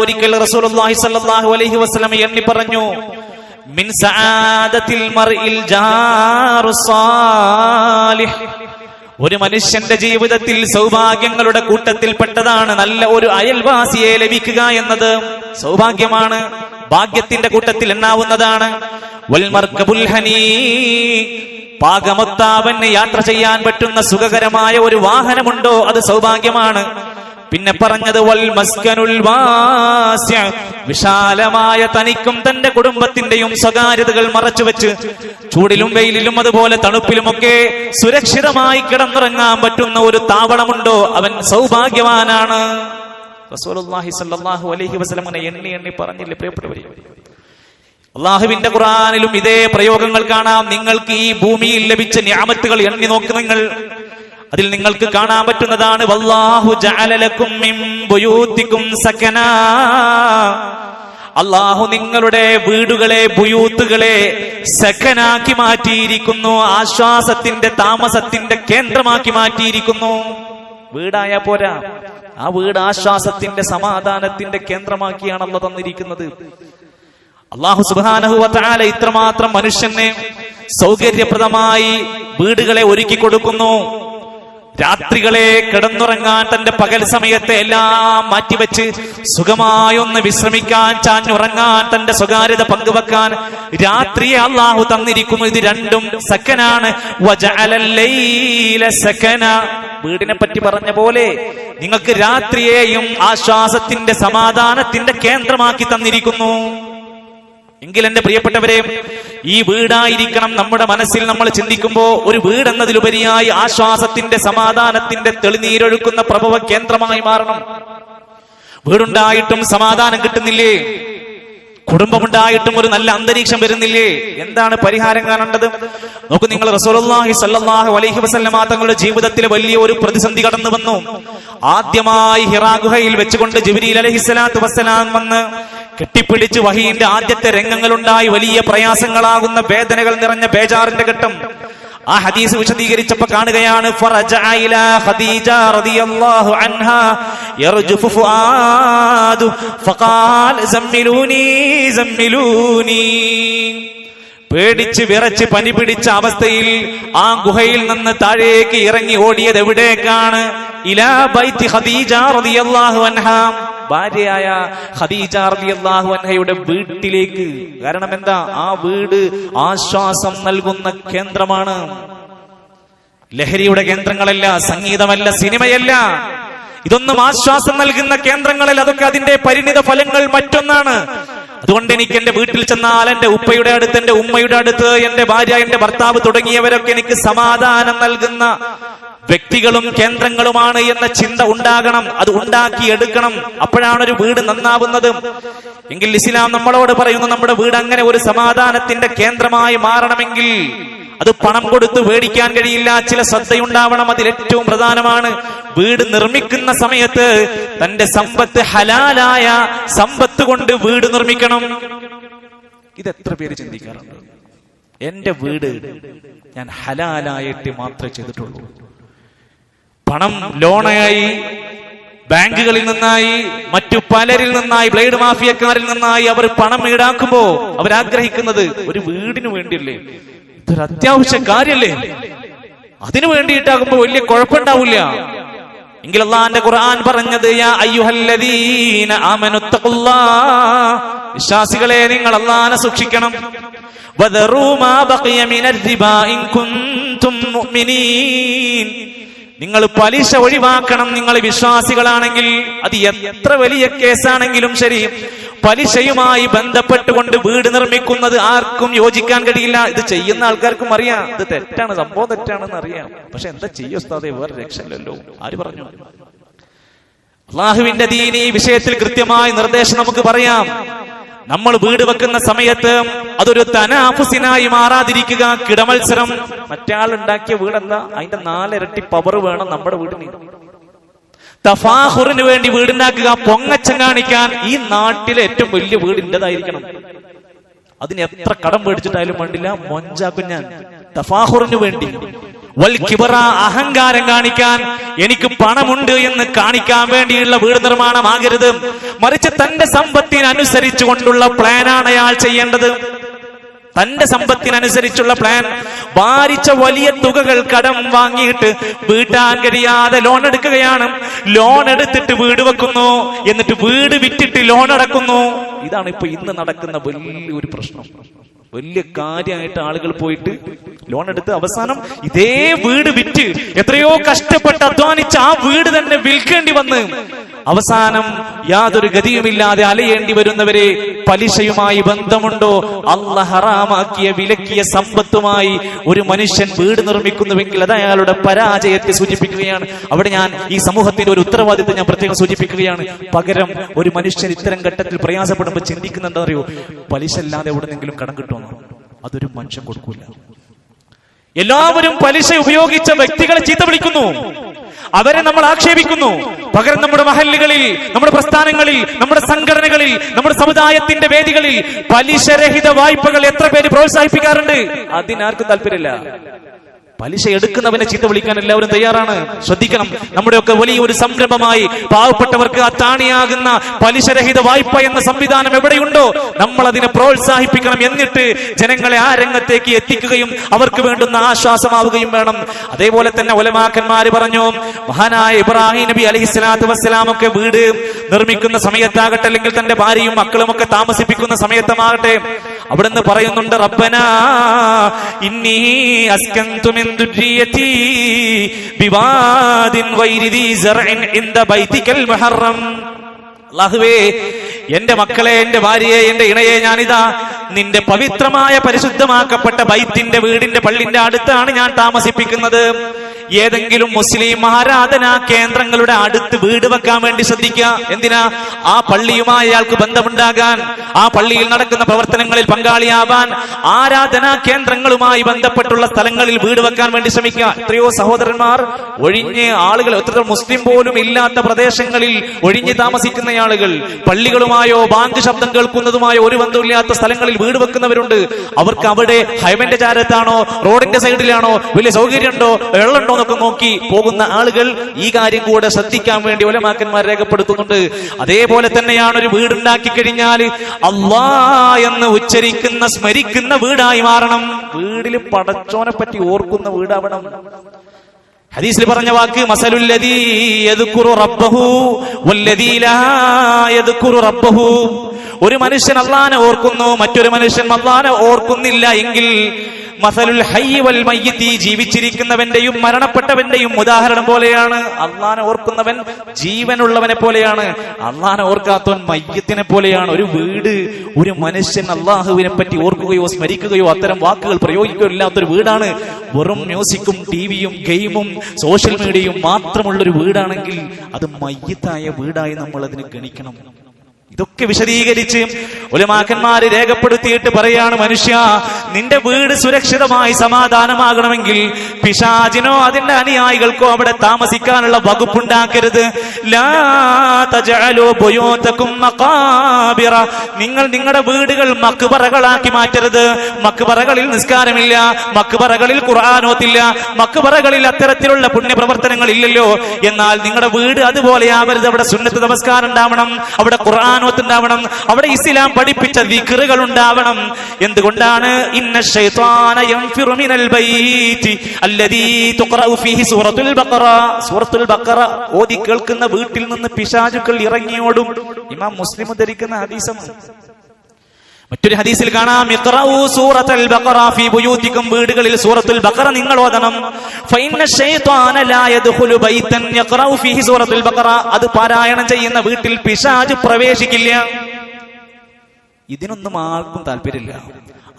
ഒരിക്കൽ റസൂലുള്ളാഹി സ്വല്ലല്ലാഹു അലൈഹി വസല്ലം എണ്ണി പറഞ്ഞു മിൻ സആദത്തിൽ മർഇൽ ജാറു സാലിഹ്. ഒരു മനുഷ്യന്റെ ജീവിതത്തിൽ സൗഭാഗ്യങ്ങളുടെ കൂട്ടത്തിൽപ്പെട്ടതാണ് നല്ല ഒരു അയൽവാസിയെ ലഭിക്കുക എന്നത്. സൗഭാഗ്യമാണ് ഭാഗ്യത്തിന്റെ കൂട്ടത്തിൽ എണ്ണാവുന്നതാണ്. പാകമൊത്താവന് യാത്ര ചെയ്യാൻ പറ്റുന്ന സുഖകരമായ ഒരു വാഹനമുണ്ടോ? അത് സൗഭാഗ്യമാണ്. പിന്നെ പറഞ്ഞത് വൽ മസ്കനുൽ വാസ്യ. വിശാലമായ തനിക്കും തന്റെ കുടുംബത്തിന്റെയും സ്വകാര്യതകൾ മറച്ചുവെച്ച് ചൂടിലും വെയിലിലും അതുപോലെ തണുപ്പിലുമൊക്കെ സുരക്ഷിതമായി കിടന്നുറങ്ങാൻ പറ്റുന്ന ഒരു താവളമുണ്ടോ? അവൻ സൗഭാഗ്യവാനാണ്. റസൂലുള്ളാഹി അലൈഹി എണ്ണി എണ്ണി പറഞ്ഞില്ലേ? പ്രിയപ്പെട്ടവരെ അള്ളാഹുവിന്റെ ഖുറാനിലും ഇതേ പ്രയോഗങ്ങൾ കാണാം. നിങ്ങൾക്ക് ഈ ഭൂമിയിൽ ലഭിച്ച ഞാമത്തുകൾ എണ്ണി നോക്ക് നിങ്ങൾ. അതിൽ നിങ്ങൾക്ക് കാണാൻ പറ്റുന്നതാണ് വല്ലാഹു മിൻ സകനാ. അള്ളാഹു നിങ്ങളുടെ വീടുകളെ ബുയൂത്തുകളെ സെക്കനാക്കി മാറ്റിയിരിക്കുന്നു ആശ്വാസത്തിന്റെ താമസത്തിന്റെ കേന്ദ്രമാക്കി മാറ്റിയിരിക്കുന്നു. വീടായ പോരാ. ആ വീട് ആശ്വാസത്തിന്റെ സമാധാനത്തിന്റെ കേന്ദ്രമാക്കിയാണല്ലോ തന്നിരിക്കുന്നത്. അള്ളാഹു സുബാനഹുവല ഇത്രമാത്രം മനുഷ്യനെ സൗകര്യപ്രദമായി വീടുകളെ ഒരുക്കി കൊടുക്കുന്നു രാത്രികളെ കിടന്നുറങ്ങാൻ തന്റെ പകൽ സമയത്തെ എല്ലാം മാറ്റിവെച്ച് സുഖമായി ഒന്ന് വിശ്രമിക്കാൻ ചാഞ്ഞുറങ്ങാൻ തന്റെ സ്വകാര്യത പങ്കുവെക്കാൻ രാത്രിയെ അള്ളാഹു തന്നിരിക്കുന്നു. ഇത് രണ്ടും സെക്കനാണ്. വീടിനെ പറ്റി പറഞ്ഞ പോലെ നിങ്ങൾക്ക് രാത്രിയെയും ആശ്വാസത്തിന്റെ സമാധാനത്തിന്റെ കേന്ദ്രമാക്കി തന്നിരിക്കുന്നു. എങ്കിൽ എന്റെ പ്രിയപ്പെട്ടവരെ ഈ വീടായിരിക്കണം നമ്മുടെ മനസ്സിൽ നമ്മൾ ചിന്തിക്കുമ്പോ ഒരു വീട് എന്നതിലുപരിയായി ആശ്വാസത്തിന്റെ സമാധാനത്തിന്റെ തെളിനീരൊഴുക്കുന്ന പ്രഭവ കേന്ദ്രമായി മാറണം. വീടുണ്ടായിട്ടും സമാധാനം കിട്ടുന്നില്ലേ? കുടുംബമുണ്ടായിട്ടും ഒരു നല്ല അന്തരീക്ഷം വരുന്നില്ലേ? എന്താണ് പരിഹാരം കാണേണ്ടത്? നോക്കൂ നിങ്ങൾ റസൂലുള്ളാഹി സല്ലാഹു അലൈഹി വസല്ലമ തങ്ങളുടെ ജീവിതത്തിൽ വലിയ ഒരു പ്രതിസന്ധി കടന്നു വന്നു. ആദ്യമായി ഹിറാഗുഹയിൽ വെച്ചുകൊണ്ട് ജിബ്രീൽ അലൈഹിസ്സലാത്തു വസ്സലാം വന്ന് കെട്ടിപ്പിടിച്ച് വഹീന്റെ ആദ്യത്തെ രംഗങ്ങളുണ്ടായി വലിയ പ്രയാസങ്ങളാകുന്ന വേദനകൾ നിറഞ്ഞ ബേജാറിന്റെ ഘട്ടം. ആ ഹദീസ് വിശദീകരിച്ചപ്പോ കാണുകയാണ് പേടിച്ച് വിറച്ച് പനി പിടിച്ച അവസ്ഥയിൽ ആ ഗുഹയിൽ നിന്ന് താഴേക്ക് ഇറങ്ങി ഓടിയത് എവിടേക്കാണ്? ഇലാ ബൈത്തി ഖദീജ റളിയല്ലാഹു അൻഹാ. ഭാര്യയായ അൻഹയുടെ വീട്ടിലേക്ക്. കാരണം എന്താ? ആ വീട് ആശ്വാസം നൽകുന്ന കേന്ദ്രമാണ്. ലഹരിയുടെ കേന്ദ്രങ്ങളല്ല സംഗീതമല്ല സിനിമയല്ല. ഇതൊന്നും ആശ്വാസം നൽകുന്ന കേന്ദ്രങ്ങളിൽ അതൊക്കെ അതിന്റെ പരിണിത ഫലങ്ങൾ മറ്റൊന്നാണ്. അതുകൊണ്ട് എനിക്ക് എന്റെ വീട്ടിൽ ചെന്നാൽ എന്റെ ഉപ്പയുടെ അടുത്ത് എന്റെ ഉമ്മയുടെ അടുത്ത് എന്റെ ഭാര്യ എന്റെ ഭർത്താവ് തുടങ്ങിയവരൊക്കെ എനിക്ക് സമാധാനം നൽകുന്ന വ്യക്തികളും കേന്ദ്രങ്ങളുമാണ് എന്ന ചിന്ത ഉണ്ടാകണം. അത് ഉണ്ടാക്കി എടുക്കണം. അപ്പോഴാണ് ഒരു വീട് നന്നാവുന്നത്. എങ്കിൽ ഇസ്ലാം നമ്മളോട് പറയുന്നു നമ്മുടെ വീട് അങ്ങനെ ഒരു സമാധാനത്തിന്റെ കേന്ദ്രമായി മാറണമെങ്കിൽ അത് പണം കൊടുത്ത് മേടിക്കാൻ കഴിയില്ല. ചില ശ്രദ്ധയുണ്ടാവണം. അതിൽ ഏറ്റവും പ്രധാനമാണ് വീട് നിർമ്മിക്കുന്ന സമയത്ത് തന്റെ സമ്പത്ത് ഹലാലായ സമ്പത്ത് കൊണ്ട് വീട് നിർമ്മിക്കണം. ഇത് എത്ര പേര് ചിന്തിക്കാറുണ്ട്? എന്റെ വീട് ഞാൻ ഹലാലായിട്ട് മാത്രമേ ചെയ്തിട്ടുള്ളൂ. പണം ലോണായി ബാങ്കുകളിൽ നിന്നായി മറ്റു പലരിൽ നിന്നായി ബ്ലേഡ് മാഫിയക്കാരിൽ നിന്നായി അവർ പണം ഈടാക്കുമ്പോ അവരാഗ്രഹിക്കുന്നത് ഒരു വീടിനു വേണ്ടിയല്ലേ? ഇതൊരു അത്യാവശ്യ കാര്യല്ലേ? അതിനു വേണ്ടിയിട്ടാകുമ്പോ വലിയ കുഴപ്പമുണ്ടാവില്ല. എങ്കിൽ ഖുർആൻ പറഞ്ഞത് വിശ്വാസികളെ നിങ്ങൾ അള്ളാനെ സൂക്ഷിക്കണം. ബഖിയ മിനർ മുഅ്മിനീൻ. നിങ്ങൾ പലിശ ഒഴിവാക്കണം നിങ്ങൾ വിശ്വാസികളാണെങ്കിൽ. അത് എത്ര വലിയ കേസാണെങ്കിലും ശരി. പലിശയുമായി ബന്ധപ്പെട്ടുകൊണ്ട് വീട് നിർമ്മിക്കുന്നത് ആർക്കും യോജിക്കാൻ കഴിയില്ല. ഇത് ചെയ്യുന്ന ആൾക്കാർക്കും അറിയാം. ഇത് തെറ്റാണ് സംഭവം തെറ്റാണെന്ന് അറിയാം. പക്ഷെ എന്താ ചെയ്യുസ്താതെ വേറെ രക്ഷയില്ലല്ലോ. ആര് പറഞ്ഞു? അള്ളാഹുവിന്റെ ദീനി വിഷയത്തിൽ കൃത്യമായ നിർദ്ദേശം നമുക്ക് പറയാം. നമ്മൾ വീട് വെക്കുന്ന സമയത്ത് അതൊരു തനാഫുസിനായി മാറാതിരിക്കുക കിടമത്സരം. മറ്റാൾ ഉണ്ടാക്കിയ വീടെന്താ? അതിന്റെ നാലിരട്ടി പവർ വേണം നമ്മുടെ വീടിന്. തഫാഹുറിന് വേണ്ടി വീടുണ്ടാക്കുക പൊങ്ങച്ചം കാണിക്കാൻ ഈ നാട്ടിലെ ഏറ്റവും വലിയ വീടിന്റെതായിരിക്കണം അതിന് എത്ര കടം മേടിച്ചിട്ടായാലും വേണ്ടില്ല മൊഞ്ചാക്കും ഞാൻ തഫാഹുറിന് വേണ്ടി. വൽ കിബറ അഹങ്കാരം കാണിക്കാൻ എനിക്ക് പണമുണ്ട് എന്ന് കാണിക്കാൻ വേണ്ടിയുള്ള വീട് നിർമ്മാണമാകരുത്. മറിച്ച് തന്റെ സമ്പത്തിനനുസരിച്ചു കൊണ്ടുള്ള പ്ലാനാണ് അയാൾ ചെയ്യേണ്ടത്. തന്റെ സമ്പത്തിനനുസരിച്ചുള്ള പ്ലാൻ വാരിച്ച വലിയ തുകകൾ കടം വാങ്ങിയിട്ട് വീട്ടാൻ കഴിയാതെ ലോൺ എടുക്കുകയാണ്. ലോൺ എടുത്തിട്ട് വീട് വെക്കുന്നു. എന്നിട്ട് വീട് വിറ്റിട്ട് ലോൺ അടക്കുന്നു. ഇതാണ് ഇപ്പൊ ഇന്ന് നടക്കുന്ന വലിയൊരു പ്രശ്നം. വലിയ കാര്യമായിട്ട് ആളുകൾ പോയിട്ട് ലോൺ എടുത്ത് അവസാനം ഇതേ വീട് വിറ്റ് എത്രയോ കഷ്ടപ്പെട്ട് അധ്വാനിച്ച് ആ വീട് തന്നെ വിൽക്കേണ്ടി വന്ന്. അവസാനം യാതൊരു ഗതിയുമില്ലാതെ അലയേണ്ടി വരുന്നവരെ പലിശയുമായി ബന്ധമുണ്ടോ? അല്ല ഹറാമാക്കിയ വിലക്കിയ സമ്പത്തുമായി ഒരു മനുഷ്യൻ വീട് നിർമ്മിക്കുന്നുവെങ്കിൽ അത് അയാളുടെ പരാജയത്തെ സൂചിപ്പിക്കുകയാണ്. അവിടെ ഞാൻ ഈ സമൂഹത്തിന്റെ ഒരു ഉത്തരവാദിത്വം ഞാൻ പ്രത്യേകം സൂചിപ്പിക്കുകയാണ്. പകരം ഒരു മനുഷ്യൻ ഇത്തരം ഘട്ടത്തിൽ പ്രയാസപ്പെടുമ്പോൾ ചിന്തിക്കുന്നുണ്ടെന്നറിയോ? പലിശ അല്ലാതെ എവിടെന്നെങ്കിലും കടം കിട്ടുമെന്ന്? അതൊരു മനുഷ്യൻ കൊടുക്കൂല. എല്ലാവരും പലിശ ഉപയോഗിച്ച വ്യക്തികളെ ചീത്ത വിളിക്കുന്നു. അവരെ നമ്മൾ ആക്ഷേപിക്കുന്നു. പകരം നമ്മുടെ മഹല്ലുകളിൽ നമ്മുടെ പ്രസ്ഥാനങ്ങളിൽ നമ്മുടെ സംഘടനകളിൽ നമ്മുടെ സമുദായത്തിന്റെ വേദികളിൽ പലിശരഹിത വായ്പകൾ എത്ര പേര് പ്രോത്സാഹിപ്പിക്കാറുണ്ട്? അതിനാർക്കും താല്പര്യമില്ല. പലിശ എടുക്കുന്നവനെ ചീത്ത വിളിക്കാൻ എല്ലാവരും തയ്യാറാണ്. ശ്രദ്ധിക്കണം. നമ്മുടെയൊക്കെ വലിയ ഒരു സംരംഭമായി പാവപ്പെട്ടവർക്ക് അത്താണിയാകുന്ന പലിശരഹിത വായ്പ എന്ന സംവിധാനം എവിടെയുണ്ടോ നമ്മൾ അതിനെ പ്രോത്സാഹിപ്പിക്കണം എന്നിട്ട് ജനങ്ങളെ ആ രംഗത്തേക്ക് എത്തിക്കുകയും അവർക്ക് വേണ്ടുന്ന ആശ്വാസമാവുകയും വേണം. അതേപോലെ തന്നെ ഒലമാക്കന്മാർ പറഞ്ഞു മഹാനായ ഇബ്രാഹിം നബി അലഹി സ്വലാത്തു വസ്സലാമൊക്കെ വീട് നിർമ്മിക്കുന്ന സമയത്താകട്ടെ അല്ലെങ്കിൽ തന്റെ ഭാര്യയും മക്കളും ഒക്കെ താമസിപ്പിക്കുന്ന സമയത്തമാകട്ടെ അവിടുന്ന് പറയുന്നുണ്ട് റബ്ബന ഇന്നീ ദുർരിയതി ബിവാദിൻ ഗൈരി ദീ സർഇൻ ഇൻദ ബൈതിക്കൽ മുഹറം. അല്ലാഹുവേ എന്റെ മക്കളെ എന്റെ ഭാര്യയെ എന്റെ ഇണയെ ഞാനിതാ നിന്റെ പവിത്രമായ പരിശുദ്ധമാക്കപ്പെട്ട ബൈത്തിന്റെ വീടിന്റെ പള്ളിന്റെ അടുത്താണ് ഞാൻ താമസിപ്പിക്കുന്നത്. ഏതെങ്കിലും മുസ്ലിം ആരാധനാ കേന്ദ്രങ്ങളുടെ അടുത്ത് വീട് വെക്കാൻ വേണ്ടി ശ്രദ്ധിക്കുക. എന്തിനാ? ആ പള്ളിയുമായി അയാൾക്ക് ബന്ധമുണ്ടാകാൻ ആ പള്ളിയിൽ നടക്കുന്ന പ്രവർത്തനങ്ങളിൽ പങ്കാളിയാവാൻ ആരാധനാ കേന്ദ്രങ്ങളുമായി ബന്ധപ്പെട്ടുള്ള സ്ഥലങ്ങളിൽ വീട് വെക്കാൻ വേണ്ടി ശ്രമിക്കുക. എത്രയോ സഹോദരന്മാർ ഒഴിഞ്ഞ് ആളുകൾ എത്ര മുസ്ലിം പോലും ഇല്ലാത്ത പ്രദേശങ്ങളിൽ ഒഴിഞ്ഞ് താമസിക്കുന്ന ആളുകൾ പള്ളികളുമായോ ബാങ്ക് ശബ്ദം കേൾക്കുന്നതുമായോ ഒരു ബന്ധമില്ലാത്ത സ്ഥലങ്ങളിൽ വീട് വെക്കുന്നവരുണ്ട്. അവർക്ക് അവിടെ ഹൈമന്റെ ചാരത്താണോ റോഡിന്റെ സൈഡിലാണോ വലിയ സൗകര്യമുണ്ടോ വെള്ളമുണ്ടോ എന്നൊക്കെ നോക്കി പോകുന്ന ആളുകൾ ഈ കാര്യം കൂടെ ശ്രദ്ധിക്കാൻ വേണ്ടി ഒലമാക്കന്മാർ രേഖപ്പെടുത്തുന്നുണ്ട്. അതേപോലെ തന്നെയാണ് ഒരു വീടുണ്ടാക്കി കഴിഞ്ഞാൽ അള്ളാ എന്ന് ഉച്ചരിക്കുന്ന സ്മരിക്കുന്ന വീടായി മാറണം. വീടിൽ പടച്ചോനെ പറ്റി ഓർക്കുന്ന വീടാവണം. ഹദീസിൽ പറഞ്ഞ വാക്ക് റബ്ബഹു ഒരു മനുഷ്യൻ അള്ളാനെ ഓർക്കുന്നു മറ്റൊരു മനുഷ്യൻ അള്ളാനെ ഓർക്കുന്നില്ല എങ്കിൽ മസലുൽ ഹൈവൽ മയ്യത്തി ജീവിച്ചിരിക്കുന്നവന്റെയും മരണപ്പെട്ടവന്റെയും ഉദാഹരണം പോലെയാണ്. അള്ളാനെ ഓർക്കുന്നവൻ ജീവനുള്ളവനെ പോലെയാണ്. അള്ളാനെ ഓർക്കാത്തവൻ മയ്യത്തിനെ പോലെയാണ്. ഒരു വീട് ഒരു മനുഷ്യൻ അള്ളാഹുവിനെ പറ്റി ഓർക്കുകയോ സ്മരിക്കുകയോ അത്തരം വാക്കുകൾ പ്രയോഗിക്കുകയോ ഇല്ലാത്തൊരു വീടാണ്. വെറും മ്യൂസിക്കും ടിവിയും ഗെയിമും സോഷ്യൽ മീഡിയയും മാത്രമുള്ളൊരു വീടാണെങ്കിൽ അത് മയ്യത്തായ വീടായി നമ്മൾ അതിനെ ഗണിക്കണം. ഇതൊക്കെ വിശദീകരിച്ച് ഉലമാക്കന്മാര് രേഖപ്പെടുത്തിയിട്ട് പറയാണ് മനുഷ്യ നിന്റെ വീട് സുരക്ഷിതമായി സമാധാനമാകണമെങ്കിൽ പിശാചിനോ അതിന്റെ അനുയായികൾക്കോ അവിടെ താമസിക്കാനുള്ള വകുപ്പുണ്ടാക്കരുത്. നിങ്ങൾ നിങ്ങളുടെ വീടുകൾ മക്ബറകളാക്കി മാറ്റരുത്. മക്ബറകളിൽ നിസ്കാരമില്ല മക്ബറകളിൽ ഖുർആാനോത്തില്ല മക്ബറകളിൽ അത്തരത്തിലുള്ള പുണ്യപ്രവർത്തനങ്ങൾ ഇല്ലല്ലോ എന്നാൽ നിങ്ങളുടെ വീട് അതുപോലെ ആവരുത്. അവിടെ സുന്നത്ത് നമസ്കാരം ഉണ്ടാവണം. അവിടെ ഖുർആാനോത്ത് ഉണ്ടാവണം അവിടെ ഇസ്ലാം പഠിപ്പിച്ച ദിക്റുകൾ ഉണ്ടാവണം എന്തുകൊണ്ടാണ്? ഇന്ന സൂറത്തുൽ ബഖറ. ഓതി കേൾക്കുന്ന വീട്ടിൽ നിന്ന് പിശാചുക്കൾ ഇറങ്ങിയോടും. ഇമാം മുസ്ലിം ധരിക്കുന്ന ഹദീസമാണ് മറ്റൊരു ഹദീസിൽ കാണാം സൂറത്തുൽ ബഖറ ഫീ വീടുകളിൽ സൂറത്തുൽ ബഖറ നിങ്ങൾ ഓതണം. ബൈതൻ സൂറത്തുൽ ബഖറ. അത് പാരായണം ചെയ്യുന്ന വീട്ടിൽ പിശാജ് പ്രവേശിക്കില്ല. ഇതിനൊന്നും ആർക്കും താല്പര്യമില്ല.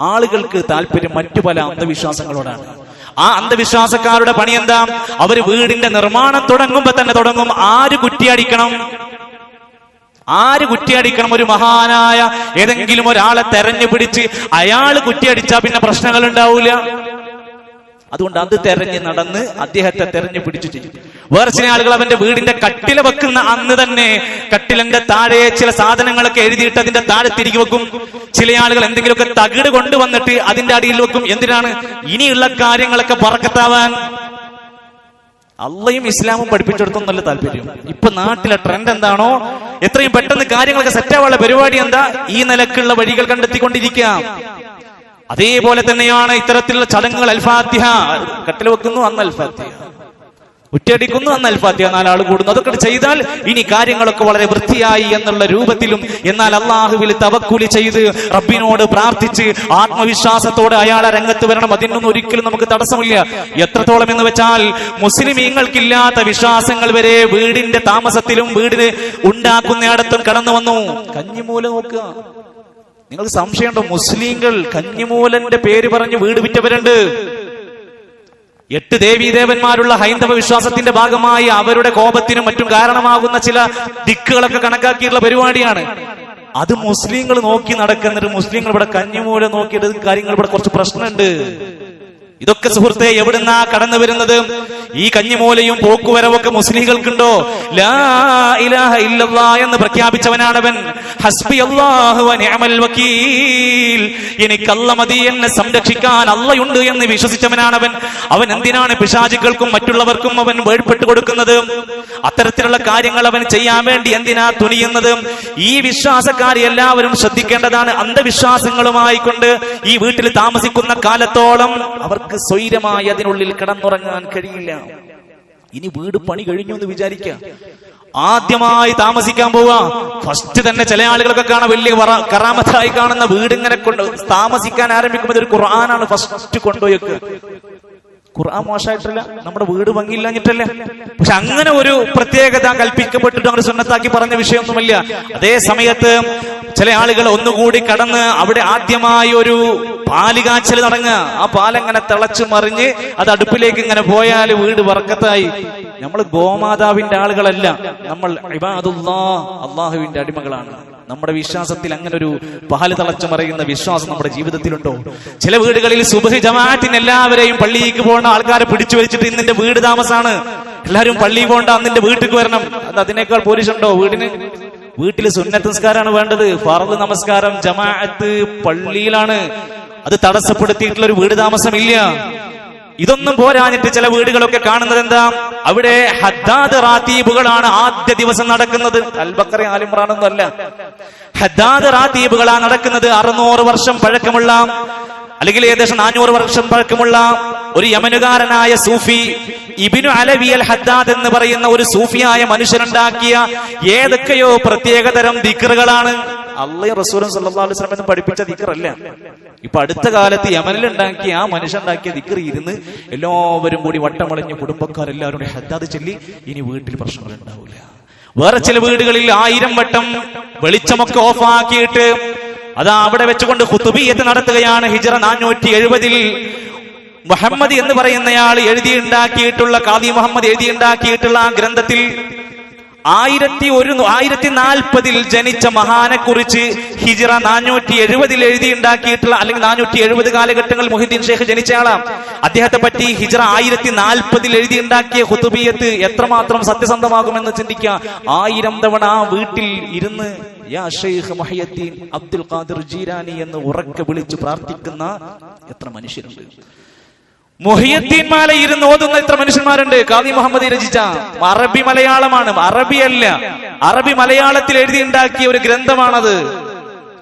ആളുകൾക്ക് താല്പര്യം മറ്റു പല അന്ധവിശ്വാസങ്ങളോടാണ്. ആ അന്ധവിശ്വാസക്കാരുടെ പണി എന്താ? അവർ വീടിന്റെ നിർമ്മാണം തുടങ്ങുമ്പോ തന്നെ തുടങ്ങും. ആര് കുറ്റിയടിക്കണം? ആര് കുറ്റിയടിക്കണം? ഒരു മഹാനായ ഏതെങ്കിലും ഒരാളെ തെരഞ്ഞു പിടിച്ച് അയാൾ കുറ്റിയടിച്ചാ പിന്നെ പ്രശ്നങ്ങൾ ഉണ്ടാവൂല അതുകൊണ്ട് അത് തെരഞ്ഞു നടന്ന് അദ്ദേഹത്തെ തെരഞ്ഞു പിടിച്ചു ചെയ്യും വേറെ ചില ആളുകൾ അവന്റെ വീടിന്റെ കട്ടില വെക്കുന്ന അന്ന് തന്നെ കട്ടിലന്റെ താഴെ ചില സാധനങ്ങളൊക്കെ എഴുതിയിട്ട് അതിന്റെ താഴെ തിരികെ വെക്കും. ചില ആളുകൾ എന്തെങ്കിലുമൊക്കെ തകിട് കൊണ്ടുവന്നിട്ട് അതിന്റെ അടിയിൽ വെക്കും. എന്തിനാണ്? ഇനിയുള്ള കാര്യങ്ങളൊക്കെ പറക്കത്താവാൻ. അള്ളയും ഇസ്ലാമും പഠിപ്പിച്ചെടുത്തും നല്ല താല്പര്യം. ഇപ്പൊ നാട്ടിലെ ട്രെൻഡ് എന്താണോ? എത്രയും പെട്ടെന്ന് കാര്യങ്ങളൊക്കെ സെറ്റാവാനുള്ള പരിപാടി എന്താ? ഈ നിലക്കുള്ള വഴികൾ കണ്ടെത്തിക്കൊണ്ടിരിക്കാം അതേപോലെ തന്നെയാണ് ഇത്തരത്തിലുള്ള ചടങ്ങുകൾ അൽഫാത്തിഹ കട്ടിൽ വെക്കുന്നു അന്ന് അൽഫാത്തിഹ ഉറ്റടിക്കുന്നു എന്നാൽ അൽഫാത്തിഹ നാലാൾ കൂടുന്നു. അതൊക്കെ ചെയ്താൽ ഇനി കാര്യങ്ങളൊക്കെ വളരെ വൃത്തിയായി എന്നുള്ള രൂപത്തിലും എന്നാൽ അള്ളാഹുവിൽ തവക്കൂലി ചെയ്ത് റബ്ബിനോട് പ്രാർത്ഥിച്ച് ആത്മവിശ്വാസത്തോടെ അയാളെ രംഗത്ത് വരണം. അതിനൊന്നും ഒരിക്കലും നമുക്ക് തടസ്സമില്ല. എത്രത്തോളം എന്ന് വെച്ചാൽ മുസ്ലിമീങ്ങൾക്കില്ലാത്ത വിശ്വാസങ്ങൾ വരെ വീടിന്റെ താമസത്തിലും വീടിന് ഉണ്ടാക്കുന്നയിടത്തും കടന്നു വന്നു. കഞ്ഞിമൂല നോക്കുക. നിങ്ങൾക്ക് സംശയമുണ്ടോ? മുസ്ലിങ്ങൾ കഞ്ഞിമൂലന്റെ പേര് പറഞ്ഞ് വീട് വിറ്റവരുണ്ട്. എട്ട് ദേവീദേവന്മാരുള്ള ഹൈന്ദവ വിശ്വാസത്തിന്റെ ഭാഗമായി അവരുടെ കോപത്തിനും മറ്റും കാരണമാകുന്ന ചില ദിക്കുകളൊക്കെ കണക്കാക്കിയിട്ടുള്ള പരിപാടിയാണ്. അത് മുസ്ലിങ്ങൾ നോക്കി നടക്കുന്നത് മുസ്ലിങ്ങൾ ഇവിടെ കഞ്ഞിമൂല നോക്കിയിട്ട് കാര്യങ്ങൾ ഇവിടെ കുറച്ച് പ്രശ്നമുണ്ട്. ഇതൊക്കെ സുഹൃത്തെ എവിടുന്നാ കടന്നു വരുന്നത്? ഈ കഞ്ഞിമൂലയും പോക്കുവരവൊക്കെ മുസ്ലിങ്ങൾക്കുണ്ടോ ലാ ഇലാഹ എന്ന് പ്രഖ്യാപിച്ചവനാണവൻ. ഹസ്ബി അല്ലാഹു മതി എന്നെ സംരക്ഷിക്കാൻ അള്ളയുണ്ട് എന്ന് വിശ്വസിച്ചവനാണവൻ. അവൻ എന്തിനാണ് പിശാചുക്കൾക്കും മറ്റുള്ളവർക്കും അവൻ വേർപെട്ട് കൊടുക്കുന്നത്? അത്തരത്തിലുള്ള കാര്യങ്ങൾ അവൻ ചെയ്യാൻ വേണ്ടി എന്തിനാ തുനിയുന്നത്? ഈ വിശ്വാസക്കാർ എല്ലാവരും ശ്രദ്ധിക്കേണ്ടതാണ് അന്ധവിശ്വാസങ്ങളുമായിക്കൊണ്ട് ഈ വീട്ടിൽ താമസിക്കുന്ന കാലത്തോളം അവർക്ക് സ്വൈരമായി അതിനുള്ളിൽ കിടന്നുറങ്ങാൻ കഴിയില്ല. ഇനി വീട് പണി കഴിഞ്ഞു എന്ന് വിചാരിക്കുക ആദ്യമായി താമസിക്കാൻ പോവാ ഫസ്റ്റ് തന്നെ ചില ആളുകളൊക്കെ കാണാൻ വലിയ കറാമത്തായി കാണുന്ന വീട് ഇങ്ങനെ കൊണ്ട് താമസിക്കാൻ ആരംഭിക്കുമ്പോൾ ഒരു ഖുർആനാണ് ഫസ്റ്റ് കൊണ്ടുപോയേക്ക് ഖുർആൻ മോശമായിട്ടല്ല നമ്മുടെ വീട് ഭംഗിയില്ലാഞ്ഞിട്ടല്ലേ? പക്ഷെ അങ്ങനെ ഒരു പ്രത്യേകത കൽപ്പിക്കപ്പെട്ടിട്ട് അങ്ങനെ സുന്നത്താക്കി പറഞ്ഞ വിഷയമൊന്നുമില്ല. അതേ സമയത്ത് ചില ആളുകൾ ഒന്നുകൂടി കടന്ന് അവിടെ ആദ്യമായി ഒരു പാൽ കാച്ചൽ നടങ്ങുക. ആ പാലങ്ങനെ തിളച്ചു മറിഞ്ഞ് അത് അടുപ്പിലേക്ക് ഇങ്ങനെ പോയാൽ വീട് വർക്കത്തായി. നമ്മൾ ഗോമാതാവിന്റെ ആളുകളല്ല നമ്മൾ അള്ളാഹുവിന്റെ അടിമകളാണ്. നമ്മുടെ വിശ്വാസത്തിൽ അങ്ങനെ ഒരു പാൽ തളച്ചു മറിയുന്ന വിശ്വാസം നമ്മുടെ ജീവിതത്തിലുണ്ടോ? ചില വീടുകളിൽ സുബഹി ജമാഅത്തിന് എല്ലാവരെയും പള്ളിയിലേക്ക് പോകുന്ന ആൾക്കാരെ പിടിച്ചു വലിച്ചിട്ട് ഇന്നിന്റെ വീട് താമസാണ്. എല്ലാവരും പള്ളിയിൽ പോകണ്ട അന്നിന്റെ വീട്ടിൽ വരണം. അത് അതിനേക്കാൾ പോലീസുണ്ടോ വീടിന്? വീട്ടിൽ സുന്നത്ത് നിസ്കാരമാണ് വേണ്ടത്. ഫറദ് നമസ്കാരം ജമാഅത്ത് പള്ളിയിലാണ്. അത് തടസ്സപ്പെടുത്തിയിട്ടുള്ള ഒരു വീട് താമസമില്ല. ഇതൊന്നും പോരാഞ്ഞിട്ട് ചില വീടുകളൊക്കെ കാണുന്നത് എന്താ? അവിടെ ഹദ്ദാദ് റാത്തീബുകളാണ് ആദ്യ ദിവസം നടക്കുന്നത്. അൽബക്കറി ആലിമ്രാണെന്നല്ല ഹദ്ദാദ് റാത്തീബുകളാണ് നടക്കുന്നത്. അറുന്നൂറ് വർഷം പഴക്കമുള്ള അല്ലെങ്കിൽ ഏകദേശം നാനൂറ് വർഷം പഴക്കമുള്ള ഒരു യമനുകാരനായ സൂഫി ഇബിനു അലവിയൽ ഹദ്ദാദ് എന്ന് പറയുന്ന ഒരു സൂഫിയായ മനുഷ്യനുണ്ടാക്കിയ ഏതൊക്കെയോ പ്രത്യേകതരം ദിക്കറുകളാണ് അള്ളയും റസൂലും സല്ലാ അലൈഹി എന്ന് പഠിപ്പിച്ച ദിക്കറല്ല ഇപ്പൊ അടുത്ത കാലത്ത് യമനിൽ ഉണ്ടാക്കിയ ആ മനുഷ്യൻ ഉണ്ടാക്കിയ ദിക്കർ ഇരുന്ന് എല്ലാവരും കൂടി വട്ടമളഞ്ഞ് കുടുംബക്കാരെല്ലാവരും കൂടി ഹദ്ദാദ് ചൊല്ലി ഇനി വീട്ടിൽ പ്രശ്നങ്ങൾ ഉണ്ടാവില്ല വേറെ ചില വീടുകളിൽ ആയിരം വട്ടം വെളിച്ചമൊക്കെ ഓഫാക്കിയിട്ട് അതാ അവിടെ വെച്ചുകൊണ്ട് ഹുത്തുബിയത്ത് നടത്തുകയാണ്. ഹിജറ നാനൂറ്റി എഴുപതിൽ മുഹമ്മദ് എന്ന് പറയുന്നയാൾ എഴുതിയുണ്ടാക്കിയിട്ടുള്ള കാദി മുഹമ്മദ് എഴുതിയുണ്ടാക്കിയിട്ടുള്ള ആ ഗ്രന്ഥത്തിൽ ആയിരത്തി ഒരു ആയിരത്തി നാൽപ്പതിൽ ജനിച്ച മഹാനെ കുറിച്ച് ഹിജിറ നാനൂറ്റി എഴുപതിൽ എഴുതിയുണ്ടാക്കിയിട്ടുള്ള അല്ലെങ്കിൽ നാനൂറ്റി എഴുപത് കാലഘട്ടങ്ങളിൽ മൊഹിദ്ദീൻ ഷേഖ് ജനിച്ചയാളാം അദ്ദേഹത്തെ പറ്റി ഹിജിറ ആയിരത്തി നാൽപ്പതിൽ എഴുതിയുണ്ടാക്കിയ ഹുതുബിയത്ത് എത്രമാത്രം സത്യസന്ധമാകുമെന്ന് ചിന്തിക്കുക. ആയിരം തവണ ആ വീട്ടിൽ ഇരുന്ന് യാ അബ്ദുൽ ഖാദിർ ജീരാനി എന്ന് ഉറക്കെ വിളിച്ച് പ്രാർത്ഥിക്കുന്ന എത്ര മനുഷ്യരുണ്ട്. മൊഹിയദ്ദീൻ മാല ഇരുന്ന് ഓതുന്ന ഇത്ര മനുഷ്യന്മാരുണ്ട്. കാദി മുഹമ്മദ് രചിച്ച അറബി മലയാളമാണ്. അറബിയല്ല അറബി മലയാളത്തിൽ എഴുതി ഉണ്ടാക്കിയ ഒരു ഗ്രന്ഥമാണത്.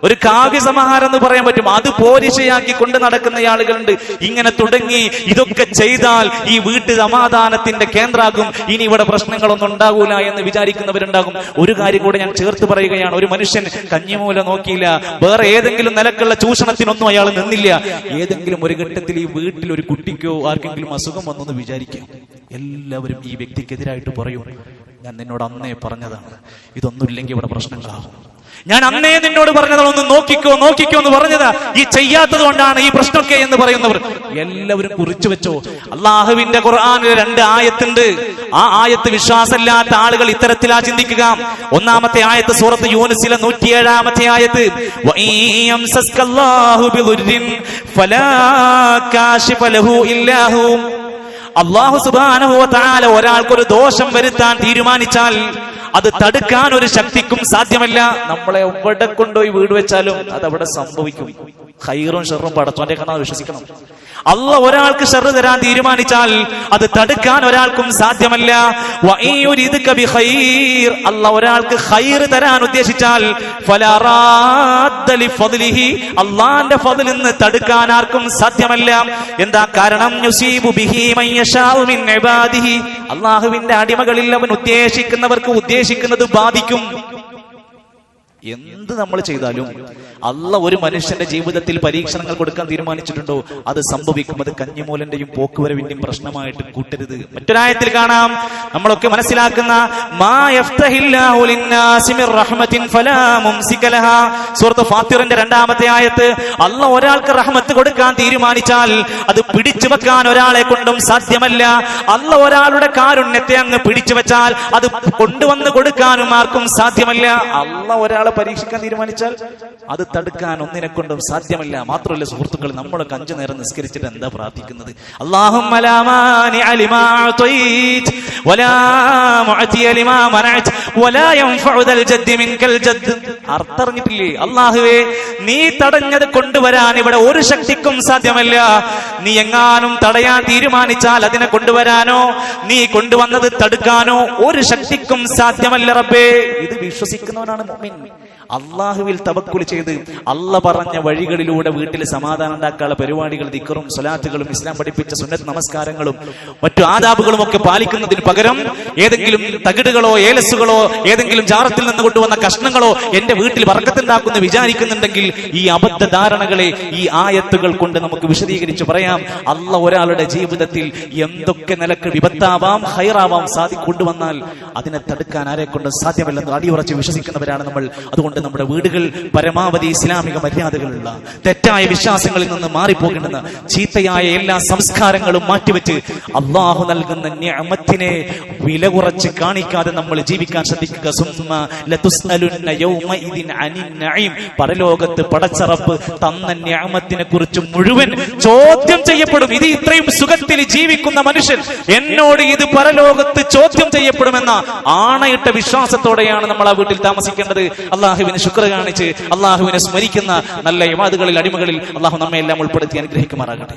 ഒരു കാവ്യ സമാഹാരം എന്ന് പറയാൻ പറ്റും. അത് പോരിശയാക്കി കൊണ്ട് നടക്കുന്ന ആളുകളുണ്ട്. ഇങ്ങനെ തുടങ്ങി ഇതൊക്കെ ചെയ്താൽ ഈ വീട്ട് സമാധാനത്തിന്റെ കേന്ദ്രാകും. ഇനി ഇവിടെ പ്രശ്നങ്ങളൊന്നും ഉണ്ടാകൂല എന്ന് വിചാരിക്കുന്നവരുണ്ടാകും. ഒരു കാര്യം കൂടെ ഞാൻ ചേർത്ത് പറയുകയാണ്. ഒരു മനുഷ്യൻ കഞ്ഞിമൂല നോക്കിയില്ല. വേറെ ഏതെങ്കിലും നിലക്കുള്ള ചൂഷണത്തിനൊന്നും അയാൾ നിന്നില്ല. ഏതെങ്കിലും ഒരു ഘട്ടത്തിൽ ഈ വീട്ടിൽ ഒരു കുട്ടിക്കോ ആർക്കെങ്കിലും അസുഖം വന്നെന്ന് വിചാരിക്കാം. എല്ലാവരും ഈ വ്യക്തിക്കെതിരായിട്ട് പറയും. ഞാൻ നിന്നോട് അന്നേ പറഞ്ഞതാണ്. ഇതൊന്നുമില്ലെങ്കിൽ ഇവിടെ പ്രശ്നങ്ങളാകും ഞാൻ അന്നേ നിന്നോട് പറഞ്ഞത് ഒന്ന് നോക്കിക്കോ നോക്കിക്കോ എന്ന് പറഞ്ഞത് ഈ ചെയ്യാത്തത് കൊണ്ടാണ് ഈ പ്രശ്നമൊക്കെ എന്ന് പറയുന്നവർ. എല്ലാവരും കുറിച്ചു വെച്ചോ. അള്ളാഹുവിന്റെ ഖുർആാനിൽ രണ്ട് ആയത്തുണ്ട്. ആ ആയത്ത് വിശ്വാസമില്ലാത്ത ആളുകൾ ഇത്തരത്തിലാ ചിന്തിക്കുക. ഒന്നാമത്തെ ആയത്ത് സൂറത്ത് യൂനിസിലെ നൂറ്റിയേഴാമത്തെ ആയത്ത്. അള്ളാഹു സുബാനഹു ഒരാൾക്കൊരു ദോഷം വരുത്താൻ തീരുമാനിച്ചാൽ അത് തടുക്കാൻ ഒരു ശക്തിക്കും സാധ്യമല്ല. നമ്മളെ എവിടെ കൊണ്ടുപോയി വീട് വെച്ചാലും അത് അവിടെ സംഭവിക്കും. ഹൈറും ഷെറും പടച്ചോന്റെ കണ്ണാ വിശ്വസിക്കണം. അല്ല ഒരാൾക്ക് ഷെറ് തരാൻ തീരുമാനിച്ചാൽ അത് തടുക്കാൻ ഒരാൾക്കും സാധ്യമല്ല. അല്ല ഒരാൾക്ക് ഹൈർ തരാൻ ഉദ്ദേശിച്ചാൽ. അള്ളാന്റെ ഫضل നിന്ന് തടുക്കാൻ ആർക്കും സാധ്യമല്ല എന്താ കാരണം. അള്ളാഹുവിന്റെ അടിമകളിൽ അവൻ ഉദ്ദേശിക്കുന്നവർക്ക് ഉദ്ദേശിക്കുന്നത് ബാധിക്കും എന്ത് നമ്മൾ ചെയ്താലും അല്ല ഒരു മനുഷ്യന്റെ ജീവിതത്തിൽ പരീക്ഷണങ്ങൾ കൊടുക്കാൻ തീരുമാനിച്ചിട്ടുണ്ടോ? അത് സംഭവിക്കും. അത് കഞ്ഞിമൂലന്റെയും പോക്കുവരവിന്റെയും പ്രശ്നമായിട്ട് കൂട്ടരുത്. മറ്റൊരായത്തിൽ കാണാം. നമ്മളൊക്കെ മനസ്സിലാക്കുന്ന ഫാത്തിറിന്റെ രണ്ടാമത്തെ ആയത്ത് അല്ല ഒരാൾക്ക് റഹ്മത്ത് കൊടുക്കാൻ തീരുമാനിച്ചാൽ അത് പിടിച്ചു വെക്കാൻ ഒരാളെ കൊണ്ടും സാധ്യമല്ല. അല്ല ഒരാളുടെ കാരുണ്യത്തെ അങ്ങ് പിടിച്ചു വെച്ചാൽ അത് കൊണ്ടുവന്ന് കൊടുക്കാനും ആർക്കും സാധ്യമല്ല. അല്ല ഒരാളെ പരീക്ഷിക്കാൻ തീരുമാനിച്ചാൽ അത് തടുക്കാൻ ഒന്നിനെ കൊണ്ടും സാധ്യമല്ല. മാത്രമല്ല സുഹൃത്തുക്കൾ നമ്മളൊക്കെ അഞ്ചു നേരം നിസ്കരിച്ചിട്ട് എന്താ പ്രാർത്ഥിക്കുന്നത്? അർത്ഥറിഞ്ഞിട്ടില്ലേ? അള്ളാഹുവേ നീ തടഞ്ഞത് കൊണ്ടുവരാൻ ഇവിടെ ഒരു ശക്തിക്കും സാധ്യമല്ല. നീ എങ്ങാനും തടയാൻ തീരുമാനിച്ചാൽ അതിനെ കൊണ്ടുവരാനോ നീ കൊണ്ടുവന്നത് തടുക്കാനോ ഒരു ശക്തിക്കും സാധ്യമല്ല റബ്ബേ. ഇത് വിശ്വസിക്കുന്നവനാണ് മുഅ്മിൻ. അള്ളാഹുവിൽ തവക്കുൽ ചെയ്ത് അല്ല പറഞ്ഞ വഴികളിലൂടെ വീട്ടിൽ സമാധാനം ഉണ്ടാക്കാനുള്ള പരിപാടികൾ ദിക്കറും സ്വലാത്തുകളും ഇസ്ലാം പഠിപ്പിച്ച സുന്നത്ത് നമസ്കാരങ്ങളും മറ്റു ആദാബുകളും ഒക്കെ പാലിക്കുന്നതിന് പകരം ഏതെങ്കിലും തകിടുകളോ ഏലസുകളോ ഏതെങ്കിലും ജാറത്തിൽ നിന്ന് കൊണ്ടുവന്ന കഷ്ണങ്ങളോ എന്റെ വീട്ടിൽ വർക്കത്തുണ്ടാക്കുന്ന വിചാരിക്കുന്നുണ്ടെങ്കിൽ ഈ അബദ്ധ ധാരണകളെ ഈ ആയത്തുകൾ കൊണ്ട് നമുക്ക് വിശദീകരിച്ച് പറയാം. അല്ല ഒരാളുടെ ജീവിതത്തിൽ എന്തൊക്കെ നിലയ്ക്ക് വിപത്താവാം ഹൈറാവാം സാധി കൊണ്ടുവന്നാൽ അതിനെ തടുക്കാൻ ആരെ കൊണ്ട് സാധ്യമല്ലെന്ന് അടിയുറച്ച് വിശ്വസിക്കുന്നവരാണ് നമ്മൾ. അതുകൊണ്ട് നമ്മുടെ വീടുകൾ പരമാവധി ഇസ്ലാമിക മര്യാദകളുള്ള തെറ്റായ വിശ്വാസങ്ങളിൽ നിന്ന് മാറിപ്പോകേണ്ടത് ചീത്തയായ എല്ലാ സംസ്കാരങ്ങളും മാറ്റിവെച്ച് അള്ളാഹു നൽകുന്ന ഞാമത്തിനെ വില കുറച്ച് കാണിക്കാതെ നമ്മൾ ജീവിക്കാൻ ശ്രദ്ധിക്കുക. പരലോകത്ത് പടച്ചറപ്പ് തന്ന ഞാമത്തിനെ കുറിച്ച് മുഴുവൻ ചോദ്യം ചെയ്യപ്പെടും. ഇത് ഇത്രയും സുഖത്തിൽ ജീവിക്കുന്ന മനുഷ്യൻ എന്നോട് ഇത് പരലോകത്ത് ചോദ്യം ചെയ്യപ്പെടുമെന്ന ആണയിട്ട വിശ്വാസത്തോടെയാണ് നമ്മൾ ആ വീട്ടിൽ താമസിക്കേണ്ടത്. അള്ളാഹുവിന് ശുക്ർ കാണിച്ച് അള്ളാഹുവിനെ സ്മരിക്കുന്ന നല്ല ഇമാദുകളിൽ അടിമകളിൽ അള്ളാഹു നമ്മെ എല്ലാം ഉൾപ്പെടുത്തി അനുഗ്രഹിക്കുമാറാകട്ടെ.